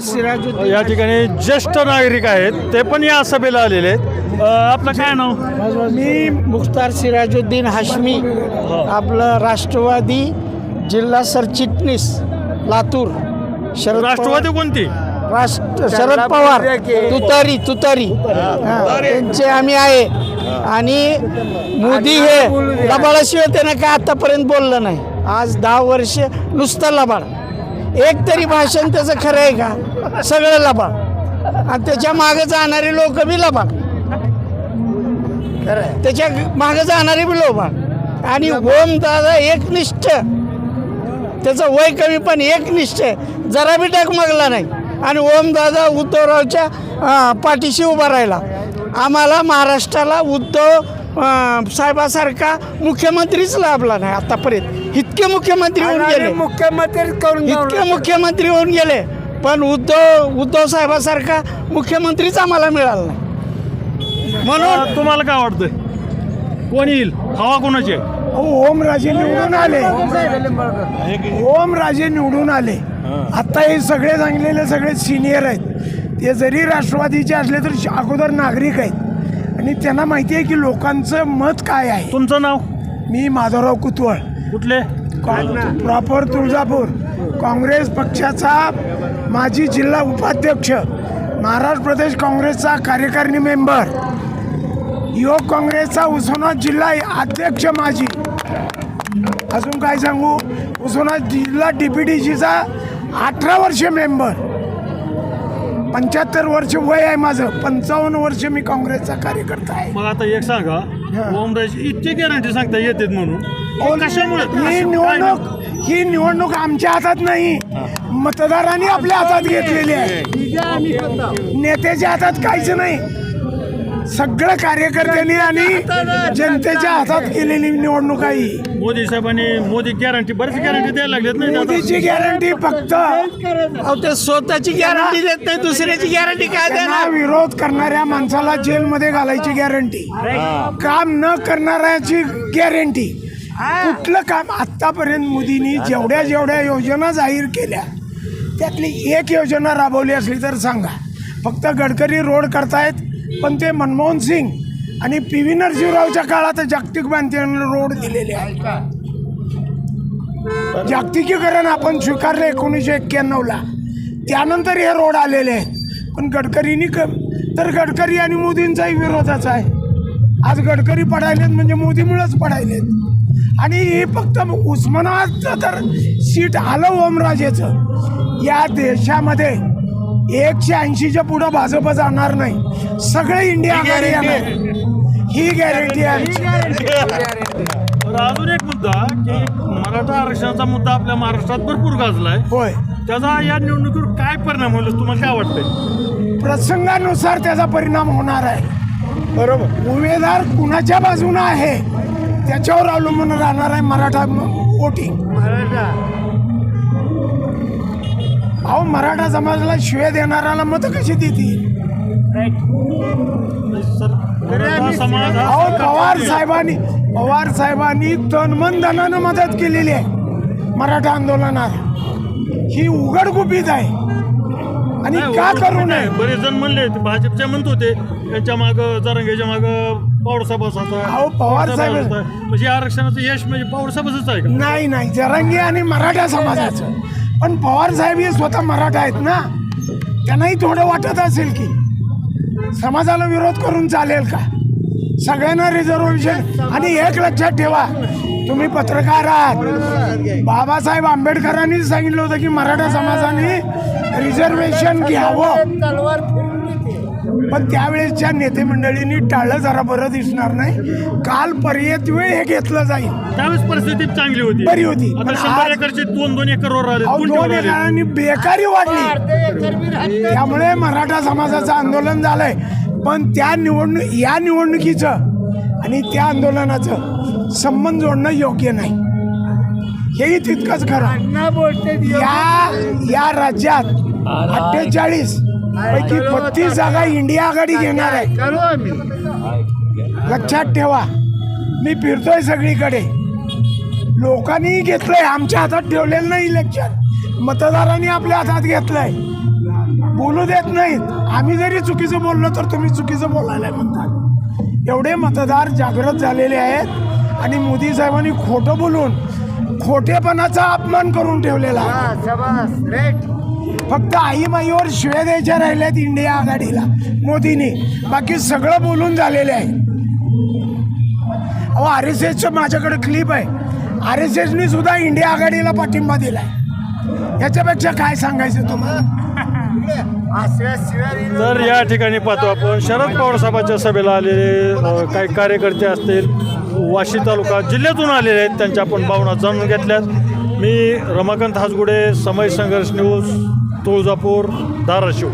सिराजुद्दीन या ठिकाणी ज्येष्ठ नागरिक आहेत ते पण या सभेला आलेले आहेत. आपलं काय नाव? मी मुख्तार सिराजुद्दीन हाशमी आपलं राष्ट्रवादी जिल्हा सरचिटणीस लातूर. शरद राष्ट्रवादी कोणती? राष्ट्र शरद पवार. तुतारी तुतारी. त्यांचे आम्ही आहे. आणि मोदी हे लबाडाशिवाय त्यानं काय आतापर्यंत बोललं नाही. आज दहा वर्ष नुसतं लबाड. एक तरी भाषण त्याचं खरं आहे का? सगळं लबाड आणि त्याच्यामागे जाणारे लोक बी लबाड त्याच्यामागे जाणारे बी लोबाड आणि ओम दादा एकनिष्ठ. त्याचं वय कमी पण एकनिष्ठ. जरा बी डगमगला नाही. आणि ओम दादा उद्धवरावच्या पाठीशी उभा राहिला. आम्हाला महाराष्ट्राला उद्धव साहेबासारखा मुख्यमंत्रीच लाभला नाही आतापर्यंत. इतके मुख्यमंत्री होऊन गेले. मुख्यमंत्री करून इतके मुख्यमंत्री होऊन गेले. पण उद्धव उद्धव साहेबासारखा मुख्यमंत्रीच आम्हाला मिळाला नाही. म्हणून तुम्हाला काय वाटतंय? कोण येईल? हवा कोणाची ओमराजे निवडून आले. ओमराजे निवडून आले. आता हे सगळे सांगलेले सगळे सिनियर आहेत. ते जरी राष्ट्रवादीचे असले तरी अगोदर नागरिक आहेत. आणि त्यांना माहिती आहे की लोकांचं मत काय आहे. तुमचं नाव? मी माधवराव कुतवळ कुठले? प्रॉपर तुळजापूर. काँग्रेस पक्षाचा माजी जिल्हा उपाध्यक्ष. महाराष्ट्र प्रदेश काँग्रेसचा कार्यकारिणी मेंबर. युवक काँग्रेसचा उस्मानाबाद जिल्हा अध्यक्ष माजी. अजून काय सांगू? उस्मानाबाद जिल्हा डी पी डी सीचा अठरा वर्ष मेंबर. पंच्याहत्तर वर्ष वय आहे माझं. पंचावन्न वर्ष मी काँग्रेसचा कार्यकर्ता आहे. मग आता एक सांगा. ओमराज इतकी गॅरंटी सांगता येतात म्हणून. कशामुळे? ही निवडणूक ही निवडणूक आमच्या हातात नाही. मतदारांनी आपल्या हातात घेतलेली आहे. नेत्याच्या हातात काहीच नाही. सगळं कार्यकर्त्यांनी आणि जनतेच्या हातात केलेली निवडणूक आहे ही. मोदी साहेबांनी मोदी गॅरंटी बरीच गॅरंटी द्यायला लागलेत नाही आता. मोदीची गॅरंटी फक्त अहो ते स्वतःची गॅरंटी देत नाही दुसऱ्याची गॅरंटी काय त्यांना देणार? विरोध करणाऱ्या माणसाला जेलमध्ये घालायची गॅरंटी काम न करणाऱ्याची गॅरंटी कुठलं काम आतापर्यंत मोदींनी जेवढ्या जेवढ्या योजना जाहीर केल्या त्यातली एक योजना राबवली असली तर सांगा. फक्त गडकरी रोड करतायत पण ते मनमोहन सिंग आणि पी व्ही नरसिंहरावच्या काळात जागतिक बँकेने रोड दिलेले आहेत. जागतिकीकरण आपण स्वीकारलं एकोणीसशे एक्क्याण्णवला. त्यानंतर हे रोड आलेले आहेत. पण गडकरींनी क तर गडकरी आणि मोदींचाही विरोधाच आहे. आज गडकरी पडायलेत म्हणजे मोदीमुळेच पडायलेत. आणि हे फक्त उस्मानाबादचं तर सीट आलं ओमराजेचं. या देशामध्ये एकशे ऐंशीच्या पुढं भाजप जाणार नाही. सगळे इंडिया आघाडी येणार. ही गॅरंटी आहे अजून एक मुद्दा की मराठा आरक्षणाचा मुद्दा आपल्या महाराष्ट्रात भरपूर गाजलाय. होय. त्याचा या निवडणुकीवर काय परिणाम होईल तुम्हाला काय वाटतंय? प्रसंगानुसार त्याचा परिणाम होणार आहे. बरोबर. उमेदवार कुणाच्या बाजूनं आहे त्याच्यावर अवलंबून राहणार आहे मराठा वोटिंग. अहो मराठा समाजाला शिव्या देणाऱ्याला मत कशी देतील? समाज अहो पवार. साहेबांनी पवार साहेबांनी तनमन धनानं मदत केलेली आहे. मराठा आंदोलनात. ही उघड गुपित आहे. आणि का करू. नये? बरेच जण म्हणले ते भाजपचे म्हणत होते त्यांच्या माग जरंगेच्या माग पवारसाहेब असायचा अहो, पवार साहेब-. म्हणजे आरक्षणाचं यश म्हणजे पवारसाहेबच आहे का? नाही नाही. जरांगी आणि मराठा समाजाचं. पण पवार साहेब हे स्वतः मराठा आहेत ना त्यांनाही थोडं वाटत असेल की समाजाला विरोध करून चालेल का? सगळ्यांना रिझर्वेशन आणि एक लक्षात ठेवा तुम्ही पत्रकार आहात. बाबासाहेब आंबेडकरांनी सांगितलं होतं की मराठा समाजाने रिझर्वेशन घ्यावं. पण त्यावेळेसच्या नेते मंडळींनी टाळलं जरा बरं दिसणार नाही. काल पर्यत्वे हे घेतलं जाईल. त्यावेळेस परिस्थिती चांगली होती. बरी होती. आता पण शंभर आज- एकरचे दोन दोन एकर वर आले अहो, कोण दोन ठेवणार आहे? एकाने बेकारी वाढली. त्यामुळे मराठा समाजाचं आंदोलन झालंय. पण त्या निवडणूक या निवडणुकीचं आणि त्या आंदोलनाचं संबंध जोडणं योग्य नाही. हेही तितकंच खरं. या या राज्यात अठ्ठेचाळीस पैकी बत्तीस जागा इंडिया आघाडी घेणार आहे. लक्षात ठेवा. मी फिरतोय सगळीकडे. लोकांनी घेतलंय आमच्या हातात ठेवलेलं नाही इलेक्शन मतदारांनी आपल्या हातात घेतलंय. बोलू देत नाहीत. आम्ही जरी चुकीचं बोललो तर तुम्ही चुकीचं बोलायला म्हणतात. एवढे मतदार जागृत झालेले आहेत आणि मोदी साहेबांनी खोटं बोलून खोटेपणाचा अपमान करून ठेवलेला. आहे फक्त आई माईवर शिव्या द्यायच्या राहिल्यात इंडिया आघाडीला. मोदींनी. बाकी सगळं बोलून झालेले आहे. अहो आर एस एसचं माझ्याकडे क्लिप आहे. आर एस एसनी सुद्धा इंडिया आघाडीला पाठिंबा दिलाय. याच्यापेक्षा काय सांगायचं तुम्हाला? तर या ठिकाणी पाहतो आपण शरद पवार साहेबांच्या सभेला आलेले काही कार्यकर्ते असतील वाशी तालुका जिल्ह्यातून आलेले आहेत. त्यांच्या आपण भावना जाणून घेतल्यात. मी रमाकांत हासगुडे समय संघर्ष न्यूज तुळजापूर धाराशिव.